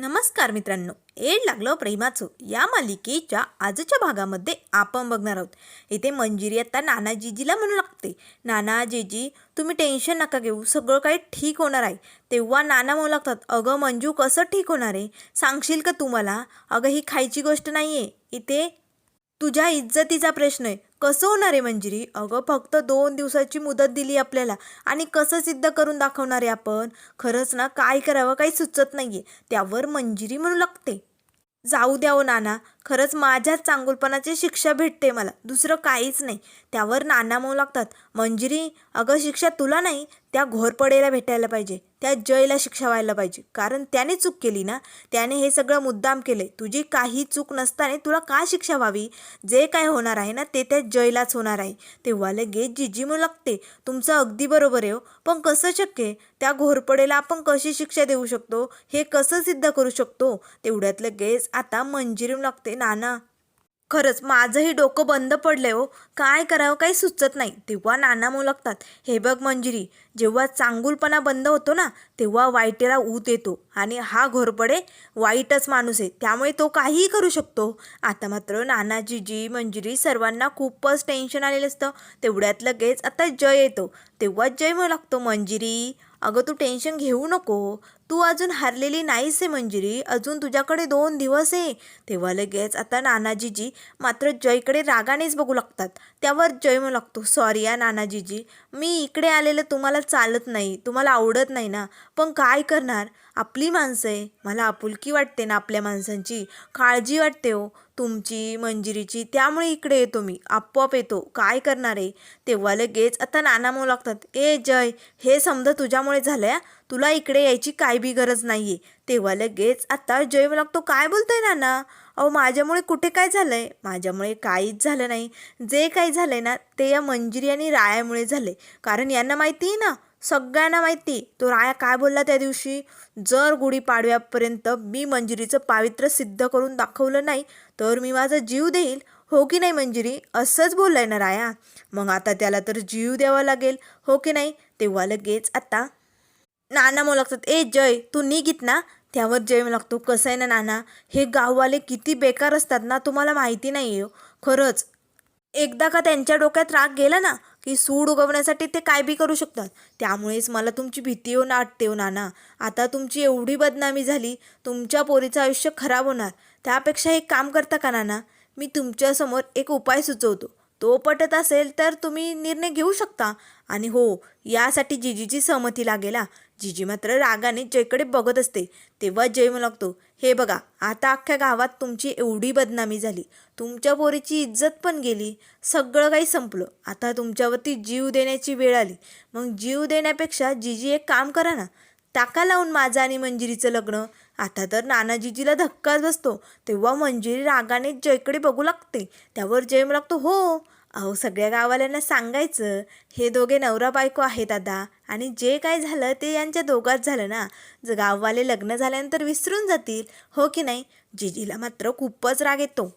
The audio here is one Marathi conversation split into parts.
नमस्कार मित्रांनो. एड लागलं प्रेमाचं. या मालिकेच्या आजच्या भागामध्ये आपण बघणार आहोत. इथे मंजिरी आता नानाजीजीला म्हणू लागते. नानाजीजी तुम्ही टेन्शन नका घेऊ. सगळं काही ठीक होणार आहे. तेव्हा नाना म्हणू लागतात अगं मंजू कसं ठीक होणार आहे? सांगशील का तुम्हाला? अगं ही खायची गोष्ट नाही आहे इथे तुझ्या इज्जतीचा प्रश्न आहे. कसं होणार आहे मंजिरी? अगं फक्त दोन दिवसाची मुदत दिली आपल्याला. आणि कसं सिद्ध करून दाखवणार आहे आपण? खरंच ना काय करावं काही सुचत नाही आहे त्यावर मंजिरी म्हणू लागते. जाऊ द्या हो नाना. खरंच माझ्याच चांगुलपणाची शिक्षा भेटते मला. दुसरं काहीच नाही. त्यावर नाना म्हणू लागतात. मंजिरी अगं शिक्षा तुला नाही त्या घोरपडेला भेटायला पाहिजे. त्या जयला शिक्षा व्हायला पाहिजे. कारण त्याने चूक केली ना? त्याने हे सगळं मुद्दाम केले तुझी काही चूक नसताना तुला का शिक्षा व्हावी? जे काय होणार आहे ना ते त्या जयलाच होणार आहे. तेव्हा लगेच जिजी म्हणू लागते. तुमचं अगदी बरोबर आहे हो. पण कसं शक्य आहे? त्या घोरपडेला आपण कशी शिक्षा देऊ शकतो? हे कसं सिद्ध करू शकतो? तेवढ्यात लगेच आता मंजिरी लागते नाना. खरंच माझंही डोकं बंद पडलंय हो. काय करावं काही सुचत नाही. तेव्हा नाना मुलगतात. हे बघ मंजिरी जेव्हा चांगुलपणा बंद होतो ना तेव्हा वाईटेला ऊत येतो. आणि हा घोरपडे वाईटच माणूस आहे. त्यामुळे तो काहीही करू शकतो. आता मात्र नाना जीजी मंजिरी सर्वांना खूपच टेन्शन आलेलं असतं. तेवढ्यात लगेच आता जय येतो. तेव्हा जय म्हणू लागतो मंजिरी. अगं तू टेन्शन घेऊ नको. तू अजून हारलेली नाहीस आहे मंजिरी. अजून तुझ्याकडे दोन दिवस आहे. तेव्हा लगेच आता नानाजीजी मात्र जयकडे रागानेच बघू लागतात. त्यावर जय म्हणू लागतो सॉरी या नानाजीजी. मी इकडे आलेलं तुम्हाला चालत नाही. तुम्हाला आवडत नाही ना. पण काय करणार? आपली माणसं आहे. मला आपुलकी वाटते ना आपल्या माणसांची. काळजी वाटते हो. तुमची मंजिरीची. त्यामुळे इकडे येतो मी. आपोआप येतो. काय करणार आहे? तेव्हा लगेच आता नाना म्हणू लागतात ए जय हे समजा तुझ्यामुळे झालं आहे तुला इकडे यायची काय बी गरज नाही आहे तेव्हा लगेच आता जय म्हणू लागतो काय बोलतोय नाना? अहो माझ्यामुळे कुठे काय झालं आहे माझ्यामुळे काहीच झालं नाही. जे काही झालं आहे ना ते या मंजिरी आणि रायामुळे झाले कारण यांना माहिती आहे ना सगळ्यांना माहिती तो राया काय बोलला त्या दिवशी? जर गुढीपाडव्यापर्यंत मी मंजिरीचं पावित्र्य सिद्ध करून दाखवलं नाही तर मी माझा जीव देईल. हो की नाही मंजिरी? असंच बोललाय ना राया. मग आता त्याला तर जीव द्यावा लागेल. हो की नाही? तेव्हा लगेच आता नाना म्हणू लागतात ए जय तू निघित ना. त्यावर जय म्हणू लागतो कसं आहे ना नाना? हे गाववाले किती बेकार असतात ना तुम्हाला माहिती नाही आहे हो. खरंच. एकदा का त्यांच्या डोक्यात राग गेला ना की सूड उगवण्यासाठी ते काय बी करू शकतात. त्यामुळेच मला तुमची भीती येऊन आटते हो नाना. आता तुमची एवढी बदनामी झाली तुमच्या पोरीचं आयुष्य खराब होणार. त्यापेक्षा एक काम करता का नाना? मी तुमच्यासमोर एक उपाय सुचवतो. तो पटत असेल तर तुम्ही निर्णय घेऊ शकता. आणि हो यासाठी जिजीची सहमती लागेल. जिजी मात्र रागाने जयकडे बघत असते. तेव्हा जय म्हणू लागतो हे बघा आता अख्ख्या गावात तुमची एवढी बदनामी झाली. तुमच्या पोरीची इज्जत पण गेली. सगळं काही संपलं. आता तुमच्यावरती जीव देण्याची वेळ आली. मग जीव देण्यापेक्षा जिजी एक काम करा ना. टाका लावून माझं आणि मंजिरीचं लग्न. आता तर नानाजीजीला धक्काच बसतो. तेव्हा मंजिरी रागाने जयकडे बघू लागते. त्यावर जय म्हणू लागतो हो अहो सगळ्या गाववाल्यांना सांगायचं हे दोघे नवरा बायको आहेत दादा आणि जे काय झालं ते यांच्या दोघात झालं ना. जर गाववाले लग्न झाल्यानंतर विसरून जातील हो की नाही? जिजीला मात्र खूपच राग येतो.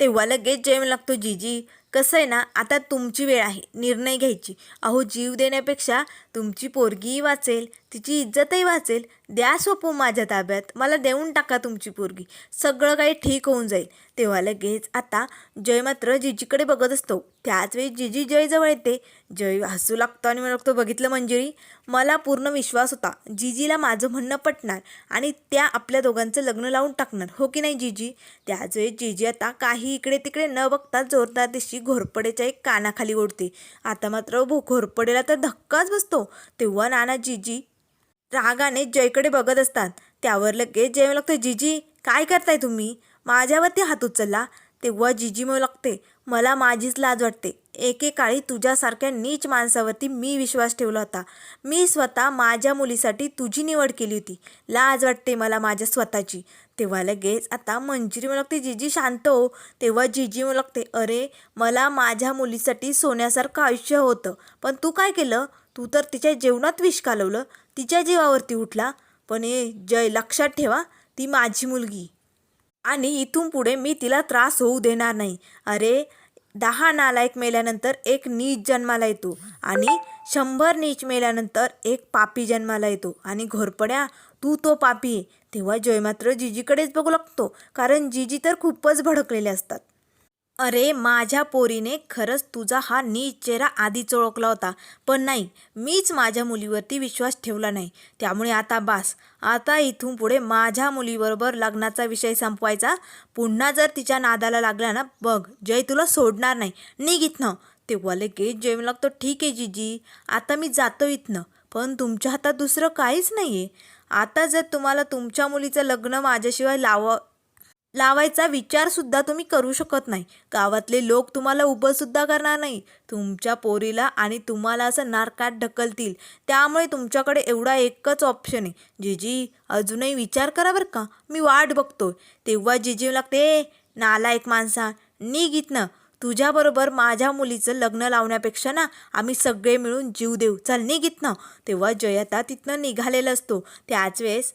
तेव्हा लगेच जेम लागतो जीजी कसं आहे ना आता तुमची वेळ आहे निर्णय घ्यायची. अहो जीव देण्यापेक्षा तुमची पोरगीही वाचेल तिची इज्जतही वाचेल. द्या सोपो माझ्या ताब्यात. मला देऊन टाका तुमची पोरगी. सगळं काही ठीक होऊन जाईल. तेव्हा लगेच आता जय मात्र जिजीकडे बघत असतो. त्याचवेळी जिजी जयजवळ येते. जय हसू लागतो आणि म्हणू लागतो बघितलं मंजुरी? मला पूर्ण विश्वास होता. जिजीला माझं म्हणणं पटणार आणि त्या आपल्या दोघांचं लग्न लावून टाकणार. हो की नाही जिजी? त्याचवेळी जिजी आता काही इकडे तिकडे न बघता जोरदार दिशी घोरपडेच्या एक कानाखाली ओढते. आता मात्र भो घोरपडेला तर धक्काच बसतो. तेव्हा नाना जिजी रागाने जयकडे बघत असतात. त्यावर लगेच जय लागतो जिजी काय करताय तुम्ही? माझ्यावरती हात उचलला. तेव्हा जिजी म्हणू लागते मला माझीच लाज वाटते. एकेकाळी तुझ्यासारख्या नीच माणसावरती मी विश्वास ठेवला होता. मी स्वतः माझ्या मुलीसाठी तुझी निवड केली होती. लाज वाटते मला माझ्या स्वतःची. तेव्हा लगेच आता मंजिरी म्हणू लागते जिजी शांत हो. तेव्हा जिजी म्हणू लागते अरे मला माझ्या मुलीसाठी सोन्यासारखं आयुष्य होतं. पण तू काय केलं? तू तर तिच्या जेवणात विष कालवलं तिच्या जीवावरती उठला. पण ए जय लक्षात ठेवा ती माझी मुलगी. आणि इथून पुढे मी तिला त्रास होऊ देणार नाही. अरे दहा नालायक मेल्यानंतर एक नीच जन्माला येतो आणि शंभर नीच मेल्यानंतर एक पापी जन्माला येतो. आणि घोरपड्या तू तो पापी आहे. तेव्हा जय मात्र जिजीकडेच बघू लागतो कारण जिजी तर खूपच भडकलेले असतात. अरे माझ्या पोरीने खरंच तुझा हा नीच चेहरा आधीच ओळखला होता. पण नाही मीच माझ्या मुलीवरती विश्वास ठेवला नाही. त्यामुळे आता बास. आता इथून पुढे माझ्या मुलीबरोबर लग्नाचा विषय संपवायचा. पुन्हा जर तिच्या नादाला लागला ना बघ जय तुला सोडणार नाही. निघ इथनं. तेव्हा लगेच जय मला लागतो ठीक आहे जीजी. आता मी जातो इथनं. पण तुमच्या हातात दुसरं काहीच नाही आहे आता जर तुम्हाला तुमच्या मुलीचं लग्न माझ्याशिवाय लाव लावायचा विचारसुद्धा तुम्ही करू शकत नाही. गावातले लोक तुम्हाला उभंसुद्धा करणार नाही. तुमच्या पोरीला आणि तुम्हाला असं नारकात ढकलतील. त्यामुळे तुमच्याकडे एवढा एकच ऑप्शन आहे. जीजी अजूनही विचार करा बरं का. मी वाट बघतोय. तेव्हा जीजी लागते "ए, नालायक माणसा निघ ना तुझ्याबरोबर माझ्या मुलीचं लग्न लावण्यापेक्षा ना आम्ही सगळे मिळून जीव देऊ. चल निघित ना तेव्हा जयता तिथनं निघालेला असतो. त्याच वेळेस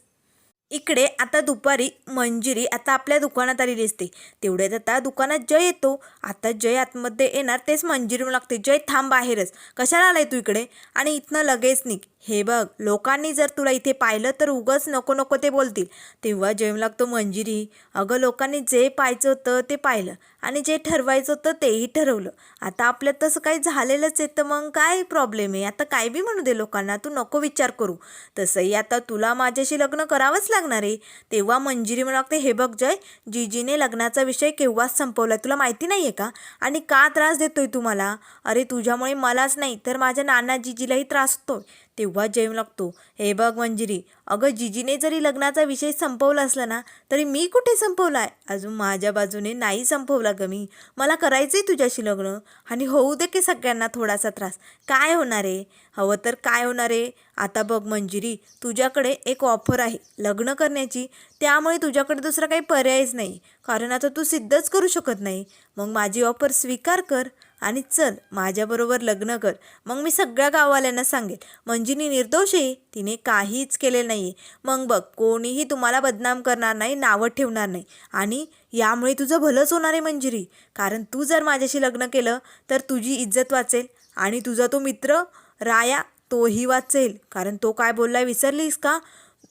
इकडे आता दुपारी मंजिरी आता आपल्या दुकानात आलेली असते तेवढ्यात आता दुकानात जय येतो. आता जय आतमध्ये येणार तेच मंजिरी लागते. जय थांब बाहेरच. कशाला आलाय तू इकडे? आणि इथनं लगेच निघ. हे बघ लोकांनी जर तुला इथे पाहिलं तर उगच नको नको ते बोलतील. तेव्हा जेम लागतो मंजिरी. अगं लोकांनी जे पाहायचं होतं ते पाहिलं आणि जे ठरवायचं होतं तेही ठरवलं. आता आपल्यात तसं काही झालेलंच आहे तर मग काय प्रॉब्लेम आहे? आता काय बी म्हणू दे लोकांना तू नको विचार करू. तसंही आता तुला माझ्याशी लग्न करावंच लागणार आहे. तेव्हा मंजिरी म्हणू लागते हे बघ जय जीजीने लग्नाचा विषय केव्हाच संपवला तुला माहिती नाही आहे का? आणि का त्रास देतोय तू मला? अरे तुझ्यामुळे मलाच नाही तर माझ्या नाना जीजीलाही त्रास होतोय. तेव्हा जेम लागतो. हे बघ मंजिरी अगं जिजीने जरी लग्नाचा विषय संपवला असला ना तरी मी कुठे संपवला आहे अजून माझ्या बाजूने नाही संपवला ग मी. मला करायचं आहे तुझ्याशी लग्न आणि होऊ दे की सगळ्यांना थोडासा त्रास. काय होणार आहे? हवं तर काय होणार आहे? आता बघ मंजिरी तुझ्याकडे एक ऑफर आहे लग्न करण्याची. त्यामुळे तुझ्याकडे दुसरा काही पर्यायच नाही. कारण आता तू सिद्धच करू शकत नाही. मग माझी ऑफर स्वीकार कर. आणि चल माझ्याबरोबर लग्न कर. मग मी सगळ्या गाववाल्यांना सांगेल मंजिनी निर्दोष आहे. तिने काहीच केले नाही आहे मग बघ कोणीही तुम्हाला बदनाम करणार नाही नावं ठेवणार नाही. आणि यामुळे तुझं भलंच होणार आहे मंजिरी. कारण तू जर माझ्याशी लग्न केलं तर तुझी इज्जत वाचेल. आणि तुझा तो मित्र राया तोही वाचेल. कारण तो काय बोलला विसरलीस का?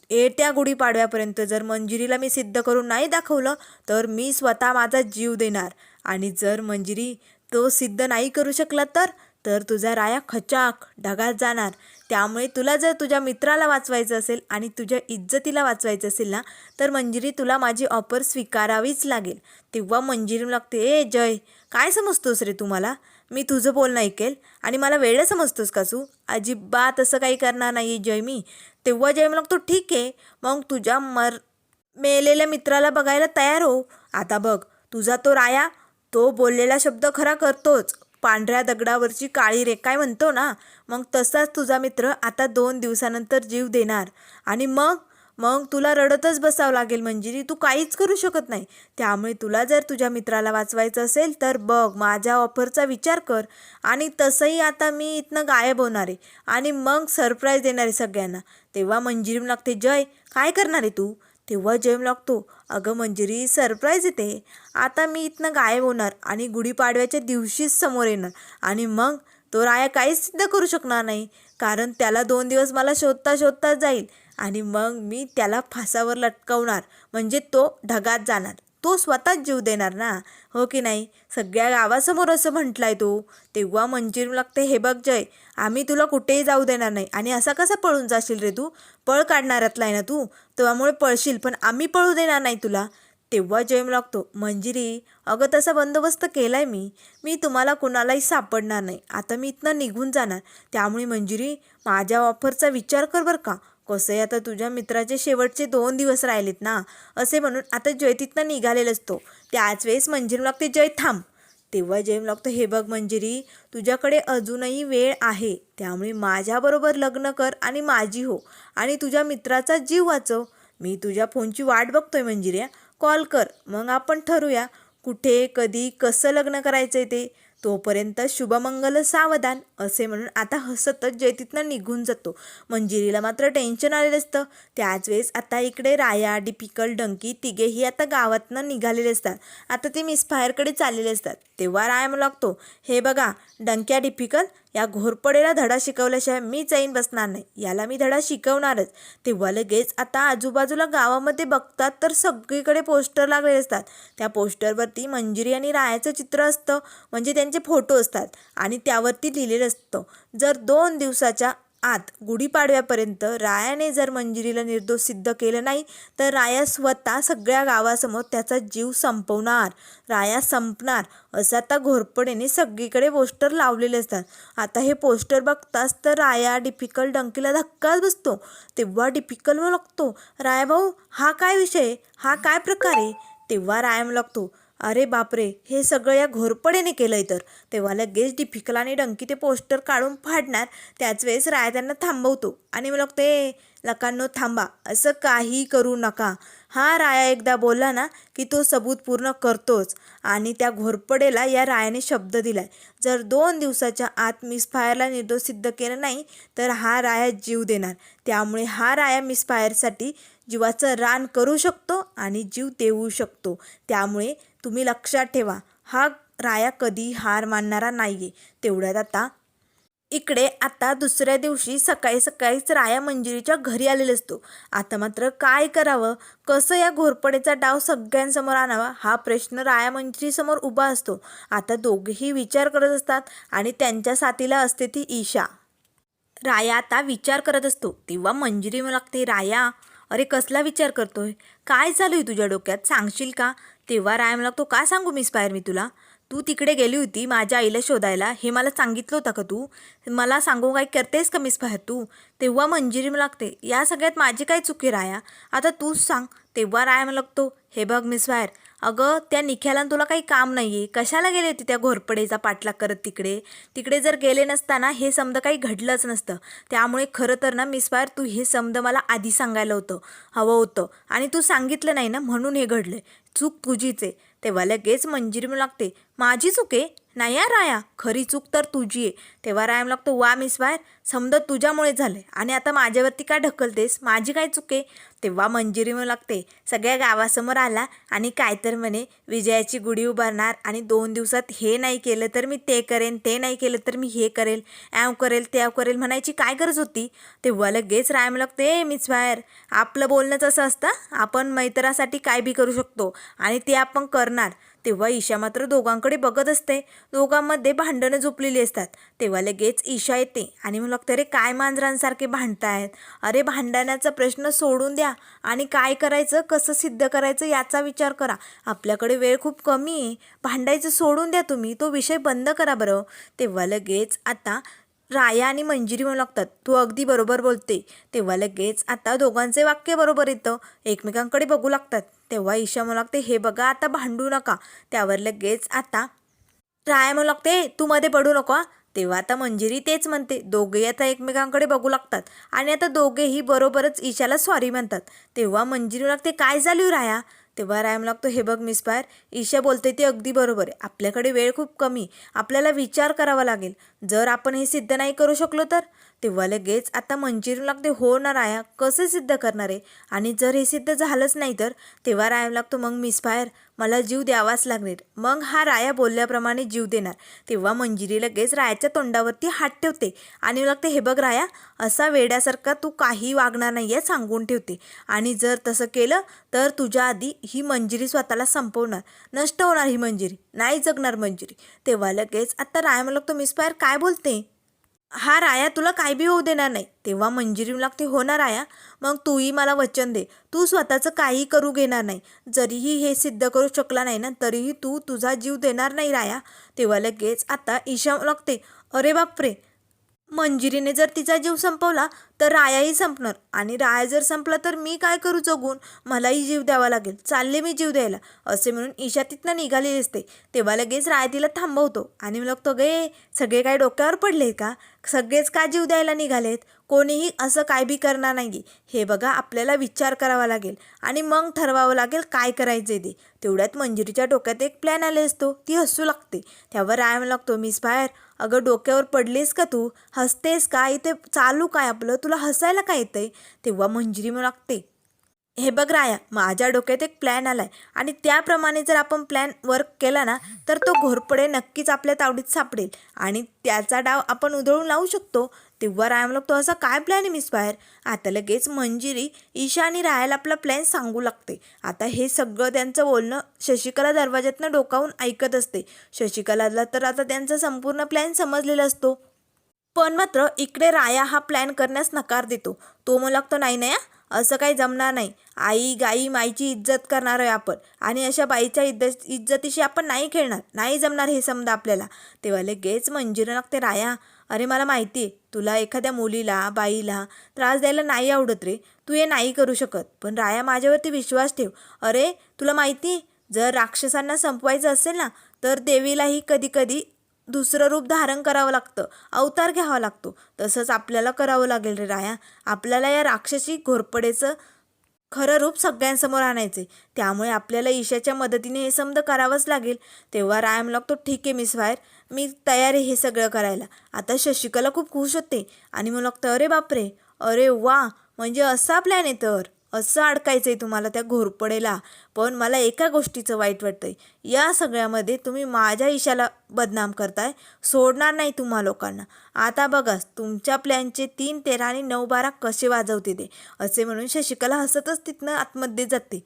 येत्या गुढीपाडव्यापर्यंत जर मंजिरीला मी सिद्ध करून नाही दाखवलं तर मी स्वतः माझा जीव देणार. आणि जर मंजिरी तो सिद्ध नाही करू शकला तर? तर तुझा राया खचाक ढगात जाणार. त्यामुळे तुला जर तुझ्या मित्राला वाचवायचं असेल आणि तुझ्या इज्जतीला वाचवायचं असेल ना तर मंजिरी तुला माझी ऑफर स्वीकारावीच लागेल. तेव्हा मंजिरी लागते ए जय काय समजतोस रे तुम्हाला मी तुझं बोलणं ऐकेल आणि मला वेळ समजतोस का तू? अजिबात असं काही करणार नाही जय मी. तेव्हा जय लागतो ठीक आहे. मग तुझ्या मर मेलेल्या मित्राला बघायला तयार हो. आता बघ तुझा तो राया तो बोललेला शब्द खरा करतोच. पांढऱ्या दगडावरची काळी रेख काय म्हणतो ना? मग तसाच तुझा मित्र आता दोन दिवसानंतर जीव देणार. आणि मग? मग तुला रडतच बसावं लागेल मंजिरी तू काहीच करू शकत नाही. त्यामुळे तुला जर तुझ्या मित्राला वाचवायचं असेल तर बघ माझ्या ऑफरचा विचार कर. आणि तसंही आता मी इथनं गायब होणार आहे. आणि मग सरप्राईज देणार आहे सगळ्यांना. तेव्हा मंजिरी लागते जय काय करणार आहे तू? तेव्हा जेम लागतो. अगं मंजिरी सरप्राईज येते. आता मी इथनं गायब होणार आणि गुढीपाडव्याच्या दिवशीच समोर येणार. आणि मग तो राया काहीच सिद्ध करू शकणार नाही. कारण त्याला दोन दिवस मला शोधता शोधता जाईल. आणि मग मी त्याला फासावर लटकवणार. म्हणजे तो ढगात जाणार. तो स्वतःच जीव देणार ना? हो की नाही? सगळ्या गावासमोर असं म्हटलाय तू. तेव्हा मंजिरी लागते हे बघ जय आम्ही तुला कुठेही जाऊ देणार नाही. आणि असा कसा पळून जाशील रे तू? पळ काढणाऱ्यातला आहे ना तू? त्यामुळे पळशील पण आम्ही पळू देणार नाही तुला. तेव्हा जयम लागतो मंजिरी अगं तसा बंदोबस्त केलाय मी. मी तुम्हाला कुणालाही सापडणार नाही. आता मी इथनं निघून जाणार. त्यामुळे मंजिरी माझ्या ऑफरचा विचार कर बरं का. कसंही आता तुझ्या मित्राचे शेवटचे दोन दिवस राहिलेत ना. असे म्हणून आता जय तिथनं निघालेला असतो त्याच वेळेस मंजिरी लागते जय थांब. तेव्हा जयम लागतो हे बघ मंजिरी तुझ्याकडे अजूनही वेळ आहे. त्यामुळे माझ्याबरोबर लग्न कर आणि माझी हो. आणि तुझ्या मित्राचा जीव वाचव. मी तुझ्या फोनची वाट बघतोय मंजिऱ्या कॉल कर. मग आपण ठरूया. कुठे कधी कसं लग्न करायचं आहे ते? तोपर्यंत शुभमंगल सावधान असे म्हणून आता हसतच जय तिथनं निघून जातो. मंजिरीला मात्र टेन्शन आलेलं असतं. त्याच वेळेस आता इकडे राया डिपिकल डंकी तिघेही आता गावातनं निघालेले असतात. आता ते मिसफायरकडे चाललेले असतात. तेव्हा राया म्हणू लागतो हे बघा डंक्या डिपिकल या घोरपडेला धडा शिकवल्याशिवाय मी चैन बसणार नाही. याला मी धडा शिकवणारच. तेव्हा लगेच आता आजूबाजूला गावामध्ये बघतात तर सगळीकडे पोस्टर लागलेले असतात. त्या पोस्टरवरती मंजिरी आणि रायाचं चित्र असतं. म्हणजे त्यांचे फोटो असतात. आणि त्यावरती लिहिलेलं असतं. जर दोन दिवसाच्या आत गुढीपाडव्यापर्यंत रायाने जर मंजिरीला निर्दोष सिद्ध केलं नाही तर राया स्वतः सगळ्या गावासमोर त्याचा जीव संपवणार. राया संपणार असं आता घोरपडेने सगळीकडे पोस्टर लावलेले असतात. आता हे पोस्टर बघताच तर राया डिपिकल डंकीला धक्काच बसतो. तेव्हा डिपिकल लागतो. राया भाऊ हा काय विषय? हा काय प्रकार आहे? तेव्हा राया लागतो. अरे बापरे हे सगळं या घोरपडेने केलं आहे तर. तेव्हा लगेच डिफिकल आणि डंकी ते पोस्टर काढून फाडणार त्याच वेळेस राया त्यांना थांबवतो. आणि मग ते लकांनो थांबा असं काही करू नका. हा राया एकदा बोलला ना की तो सबूत पूर्ण करतोच. आणि त्या घोरपडेला या रायाने शब्द दिलाय. जर दोन दिवसाच्या आत मिसफायरला निर्दोष सिद्ध केलं नाही तर हा राया जीव देणार. त्यामुळे हा राया मिसफायरसाठी जीवाचं रान करू शकतो आणि जीव देऊ शकतो. त्यामुळे तुम्ही लक्षात ठेवा हा राया कधी हार मानणारा नाही आहे तेवढ्यात आता इकडे आता दुसऱ्या दिवशी सकाळी सकाळीच राया मंजिरीच्या घरी आलेला असतो. आता मात्र काय करावं? कसं या घोरपडेचा डाव सगळ्यांसमोर आणावा? हा प्रश्न राया मंजिरीसमोर उभा असतो. आता दोघेही विचार करत असतात आणि त्यांच्या साथीला असते ती ईशा. राया आता विचार करत असतो. तेव्हा मंजिरी मला लागते राया अरे कसला विचार करतोय? काय चालू आहे तुझ्या डोक्यात? सांगशील का? तेव्हा राय मला तो का सांगू मिस पायर मी तुला? तू तिकडे गेली होती माझ्या आईला शोधायला. हे मला सांगितलं होतं का तू? मला सांगू काय करतेस का मिस पायर तू? तेव्हा मंजिरी लागते. या सगळ्यात माझी काय चुकी राया? आता तूच सांग. तेव्हा राय मला लागतो हे बघ मिस पायर अगं त्या निख्याला तुला काही काम नाही आहे कशाला गेले होते त्या घोरपडेचा पाठलाग करत तिकडे? तिकडे जर गेले नसताना हे समद काही घडलंच नसतं. त्यामुळे खरं तर ना मिसफायर तू हे समद मला आधी सांगायला होतं. हवं होतं. आणि तू सांगितलं नाही ना म्हणून हे घडलं चूक तुझीच आहे. तेव्हा लगेच मंजिरी म्हणू लागते. माझी चूक आहे? नाही या राया. खरी चूक तर तुझी आहे. तेव्हा राया लागतो वा मिस बाहेर समजा तुझ्यामुळे झालं आणि आता माझ्यावरती काय ढकलतेस? माझी काय चूक आहे? तेव्हा मंजिरी म्हणू लागते. सगळ्या गावासमोर आला आणि काय तर म्हणे विजयाची गुढी उभारणार आणि दोन दिवसात हे नाही केलं तर मी ते करेन ते नाही केलं तर मी हे करेल ॲव करेल त्या करेल म्हणायची काय गरज होती? तेव्हा लगेच राय म्हणू लागते मिस बाहेर. आपलं बोलणंच असं असतं. आपण मैत्रासाठी काय बी करू शकतो आणि ते आपण करणार. तेव्हा ईशा मात्र दोघांकडे बघत असते. दोघांमध्ये भांडणं झोपलेली असतात. तेव्हा लगेच ईशा येते आणि मग लागतं अरे काय मांजरांसारखे भांडतायत? अरे भांडण्याचा प्रश्न सोडून द्या. आणि काय करायचं? कसं सिद्ध करायचं? याचा विचार करा. आपल्याकडे वेळ खूप कमी आहे. भांडायचं सोडून द्या तुम्ही. तो विषय बंद करा बरं. तेव्हा लगेच आता राया आणि मंजिरी म्हणू लागतात. तू अगदी बरोबर बोलते. तेव्हा लगेच आता दोघांचे वाक्य बरोबर येतं. एकमेकांकडे बघू लागतात. तेव्हा ईशा म्हणू लागते हे बघा आता भांडू नका. त्यावर लगेच आता राया म्हणू लागते तू मध्ये पडू नको तेव्हा आता मंजिरी तेच म्हणते दोघेही आता एकमेकांकडे बघू लागतात. आणि आता दोघेही बरोबरच ईशाला सॉरी म्हणतात. तेव्हा मंजिरी लागते काय झाली राया? तेव्हा रायम लागतो हे बघ मिस फायर ईशा बोलते ते अगदी बरोबर आहे. आपल्याकडे वेळ खूप कमी. आपल्याला विचार करावा लागेल. जर आपण हे सिद्ध नाही करू शकलो तर? तेव्हा लगेच आता मंजिरी लागते होणार आहे. कसं सिद्ध करणार आहे? आणि जर हे सिद्ध झालंच नाही तर? तेव्हा रायम लागतो मग मिसफायर मला जीव द्यावाच लागणार. मग हा राया बोलल्याप्रमाणे जीव देणार. तेव्हा मंजिरी लगेच रायाच्या तोंडावरती हात ठेवते. आणि लागते हे बघ राया असा वेड्यासारखा तू काही वागणार नाही आहे सांगून ठेवते. आणि जर तसं केलं तर तुझ्या आधी ही मंजिरी स्वतःला संपवणार. नष्ट होणार ही मंजिरी. नाही जगणार मंजिरी. तेव्हा लगेच आता राया मला लागतो मिसफायर काय बोलते? हा राया तुला काय बी होऊ देणार नाही. तेव्हा मंजिरी लागते हो ना राया? मग तूही मला वचन दे. तू स्वतःचं काही करू घेणार नाही. जरीही हे सिद्ध करू शकला नाही ना तरीही तू तुझा जीव देणार नाही राया. तेव्हा लगेच आता ईशा लागते. अरे बापरे! मंजिरीने जर तिचा जीव संपवला तर रायाही संपणार. आणि राया जर संपला तर मी काय करू जगून? मलाही जीव द्यावा लागेल. चालले मी जीव द्यायला. असे म्हणून ईशा तिथनं निघालेली असते. तेव्हा लगेच राया तिला थांबवतो. आणि मग तो गे सगळे काय डोक्यावर पडले का? सगळेच का जीव द्यायला निघालेत? कोणीही असं काय बी करणार नाही. हे बघा आपल्याला विचार करावा लागेल. आणि मग ठरवावं लागेल काय करायचे ते. तेवढ्यात मंजिरीच्या डोक्यात एक प्लॅन आले असतो. ती हसू लागते. त्यावर राय लागतो मिस बाहेर अगं डोक्यावर पडलीस का तू? हसतेस का? इथे चालू काय आपलं? तुला हसायला काय येतंय? तेव्हा मंजिरी मग लागते. हे बघ राया माझ्या डोक्यात एक प्लॅन आलाय. आणि त्याप्रमाणे जर आपण प्लॅन वर्क केला ना तर तो घोरपडे नक्कीच आपल्या तावडीत सापडेल. आणि त्याचा डाव आपण उधळून लावू शकतो. तेव्हा राया म्हणलो तो असा काय प्लॅन आहे मिस बाहेर? आता लगेच मंजिरी ईशा आणि रायाला आपला प्लॅन सांगू लागते. आता हे सगळं त्यांचं बोलणं शशिकला दरवाज्यातनं डोकावून ऐकत असते. शशिकलाला तर आता त्यांचा संपूर्ण प्लॅन समजलेला असतो. पण मात्र इकडे राया हा प्लॅन करण्यास नकार देतो. तो मला लागतो नाही नाही असं काही जमणार नाही. आई गाई माईची इज्जत करणार आहे आपण. आणि अशा बाईच्या इज्जत इज्जतीशी आपण नाही खेळणार. नाही जमणार हे समजा आपल्याला. तेव्हा लगेच मंजिरं लागते राया अरे मला माहिती आहे तुला एखाद्या मुलीला बाईला त्रास द्यायला नाही आवडत रे. तू हे नाही करू शकत. पण राया माझ्यावरती विश्वास ठेव. अरे तुला माहिती जर राक्षसांना संपवायचं असेल ना तर देवीलाही कधी कधी दुसरं रूप धारण करावं लागतं. अवतार घ्यावा लागतो. तसंच आपल्याला करावं लागेल रे राया. आपल्याला या राक्षसी घोरपडेचं खरं रूप सगळ्यांसमोर आणायचे. त्यामुळे आपल्याला ईशाच्या मदतीने हे समद करावंच लागेल. तेव्हा रायम लागतो ठीक आहे मिस वायर मी तयार आहे हे सगळं करायला. आता शशिकला खूप खुश होते. आणि मग लागतं अरे बापरे! अरे वा! म्हणजे असा प्लॅन आहे तर. असं अडकायचं आहे तुम्हाला त्या घोरपडेला. पण मला एका गोष्टीचं वाईट वाटतंय. या सगळ्यामध्ये तुम्ही माझ्या ईशाला बदनाम करताय. सोडणार नाही तुम्हा लोकांना. आता बघा तुमच्या प्लॅनचे तीन तेरा आणि नऊ बारा कसे वाजवते ते. असे म्हणून शशिकला हसतच तिथनं आतमध्ये जाते.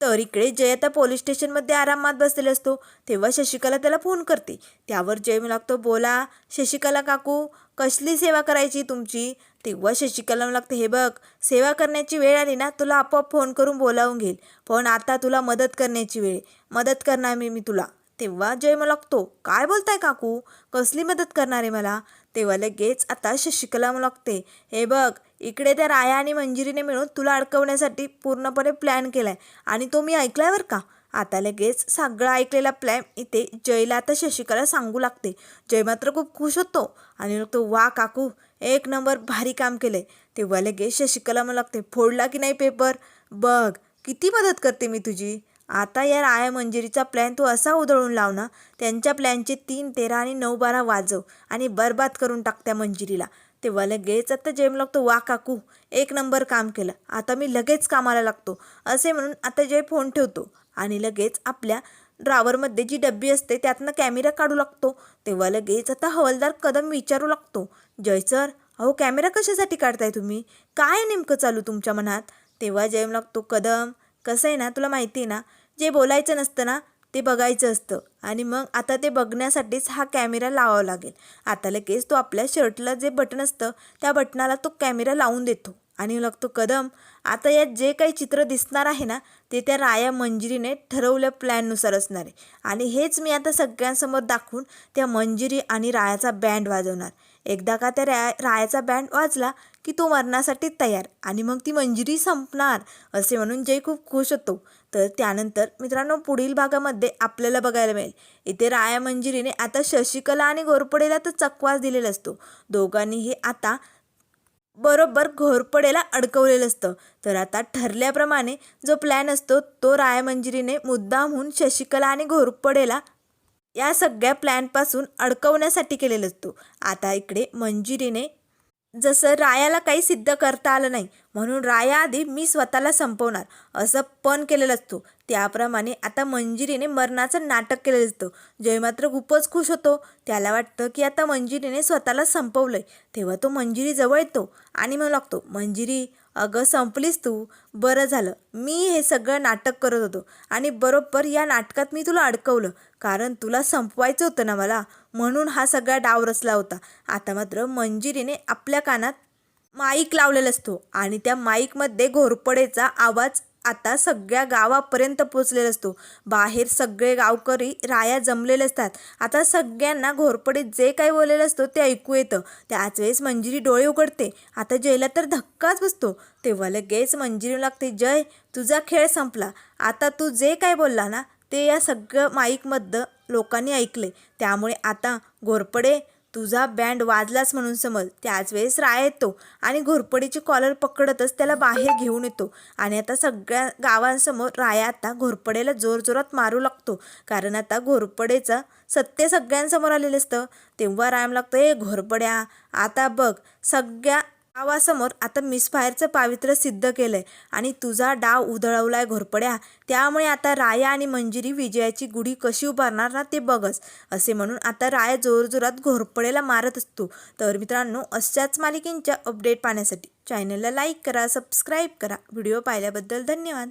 तर इकडे जय आता पोलीस स्टेशनमध्ये आरामात बसलेला असतो. तेव्हा शशिकला त्याला फोन करते. त्यावर जय म्हणू लागतो बोला शशिकला काकू कसली सेवा करायची तुमची? तेव्हा शशिकला म्हणू लागते हे बघ सेवा करण्याची वेळ आली ना तुला आपोआप फोन करून बोलावून घेईल. पण आता तुला मदत करण्याची वेळ मदत करणार मी मी तुला. तेव्हा जय मला लागतो काय बोलताय काकू? कसली मदत करणार आहे मला? तेव्हा लगेच आता शशिकला लागते. हे बघ इकडे त्या राया आणि मंजिरीने मिळून तुला अडकवण्यासाठी पूर्णपणे प्लॅन केलाय. आणि तो मी ऐकलाय बरं का? आता लगेच सगळा ऐकलेला प्लॅन इथे जयला आता शशिकला सांगू लागते. जय मात्र खूप खुश होतो. आणि मग तो वा काकू एक नंबर भारी काम केले तेव्हा लगेच शशिकला मला लागते फोडला की नाही पेपर बघ किती मदत करते मी तुझी. आता या राया मंजिरीचा प्लॅन तू असा उधळून लाव ना त्यांच्या प्लॅनचे तीन तेरा आणि नऊ बारा वाजव आणि बरबाद करून टाक त्या मंजिरीला. तेव्हा लगेच आता जेम लागतो वा काकू एक नंबर काम केलं. आता मी लगेच कामाला लागतो असे म्हणून आता जय फोन ठेवतो. आणि लगेच आपल्या ड्रावरमध्ये जी डब्बी असते त्यातनं कॅमेरा काढू लागतो. तेव्हा लगेच आता हवलदार कदम विचारू लागतो. जय सर अहो कॅमेरा कशासाठी काढताय तुम्ही? काय नेमकं चालू तुमच्या मनात? तेव्हा जयम लागतो कदम कसं आहे ना तुला माहिती आहे ना जे बोलायचं नसतं ना ते बघायचं असतं. आणि मग आता ते बघण्यासाठीच हा कॅमेरा लावावा लागेल. आता लगेच तो आपल्या शर्टला जे बटन असतं त्या बटनाला तो कॅमेरा लावून देतो. आणि लागतो कदम आता यात जे काही चित्र दिसणार आहे ना ते त्या राया मंजिरीने ठरवल्या प्लॅननुसार असणार आहे. आणि हेच मी आता सगळ्यांसमोर दाखवून त्या मंजिरी आणि रायाचा बँड वाजवणार. एकदा का त्या रा रायाचा बँड वाजला की तो मरणासाठी तयार आणि मग ती मंजिरी संपणार असे म्हणून जय खूप खुश होतो. तर त्यानंतर मित्रांनो पुढील भागामध्ये आपल्याला बघायला मिळेल. इथे राया मंजिरीने आता शशिकला आणि घोरपडेला तर चकवास दिलेला असतो. दोघांनीही आता बरोबर घोरपडेला अडकवलेलं असतं. तर आता ठरल्याप्रमाणे जो प्लॅन असतो तो राया मंजिरीने मुद्दामहून शशिकला आणि घोरपडेला या सगळ्या प्लॅनपासून अडकवण्यासाठी केलेला असतो आता इकडे मंजिरीने जसं रायाला काही सिद्ध करता आलं नाही म्हणून राया आधी मी स्वतःला संपवणार असं पण केलेलं असतो त्याप्रमाणे आता मंजिरीने मरणाचं नाटक केलेलं असतं जय मात्र खूपच खुश होतो. त्याला वाटतं की आता मंजिरीने स्वतःला संपवलंय. तेव्हा तो मंजिरी जवळ येतो आणि मग लागतो मंजिरी अगं संपलीस तू. बरं झालं. मी हे सगळं नाटक करत होतो आणि बरोबर या नाटकात मी तुला अडकवलं कारण तुला संपवायचं होतं ना मला. म्हणून हा सगळा डाव रचला होता. आता मात्र मंजिरीने आपल्या कानात माईक लावलेला असतो आणि त्या माईकमध्ये घोरपडेचा आवाज आता सगळ्या गावापर्यंत पोचलेला असतो. बाहेर सगळे गावकरी राया जमलेले असतात. आता सगळ्यांना घोरपडे जे काही बोललेलं असतो ते ऐकू येतं. त्याच वेळेस मंजिरी डोळे उघडते. आता जयला तर धक्काच बसतो. तेव्हा लगेच मंजिरी लागते जय तुझा खेळ संपला. आता तू जे काय बोलला ना ते या सगळं माईकमधलं लोकांनी ऐकले. त्यामुळे आता घोरपडे तुझा बँड वाजलाच म्हणून समज. त्याच वेळेस राय येतो आणि घोरपडीची कॉलर पकडतच त्याला बाहेर घेऊन येतो. आणि आता सगळ्या गावांसमोर राया आता घोरपडेला जोरजोरात मारू लागतो. कारण आता घोरपडेचं सत्य सगळ्यांसमोर आलेलं असतं. तेव्हा रायम लागतो ए घोरपड्या आता बघ सगळ्या गावासमोर आता मिसफायरचं पावित्र्य सिद्ध केलंय आणि तुझा डाव उधळवलाय घोरपड्या. त्यामुळे आता राया आणि मंजिरी विजयाची गुढी कशी उभारणार ना ते बघच असे म्हणून आता राया जोरजोरात घोरपडेला मारत असतो. तर मित्रांनो अशाच मालिकेंच्या अपडेट पाहण्यासाठी चॅनलला लाईक करा सबस्क्राईब करा. व्हिडिओ पाहिल्याबद्दल धन्यवाद.